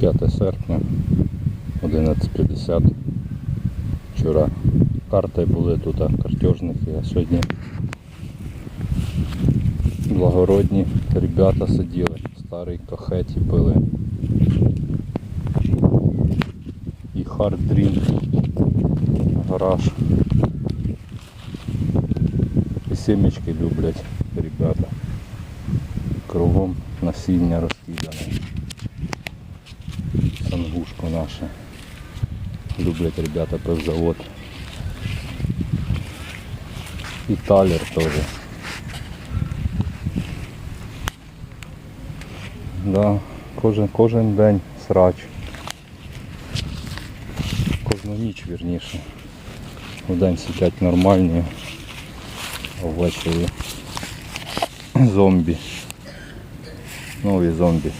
5 серпня, 11.50. Вчора карти були тут, картежники, а сьогодні благородні ребята сиділи, старий кахеті пили. І хард-дрінк, гараж. І сімечки люблять ребята. Кругом насіння розкидане. Наше. Люблять ребята пивзавод. І талер теж. Да, кожен, кожен день срач. Кожну ніч вірніше. Вдень сидять нормальні, а ввечері зомбі. Нові зомбі.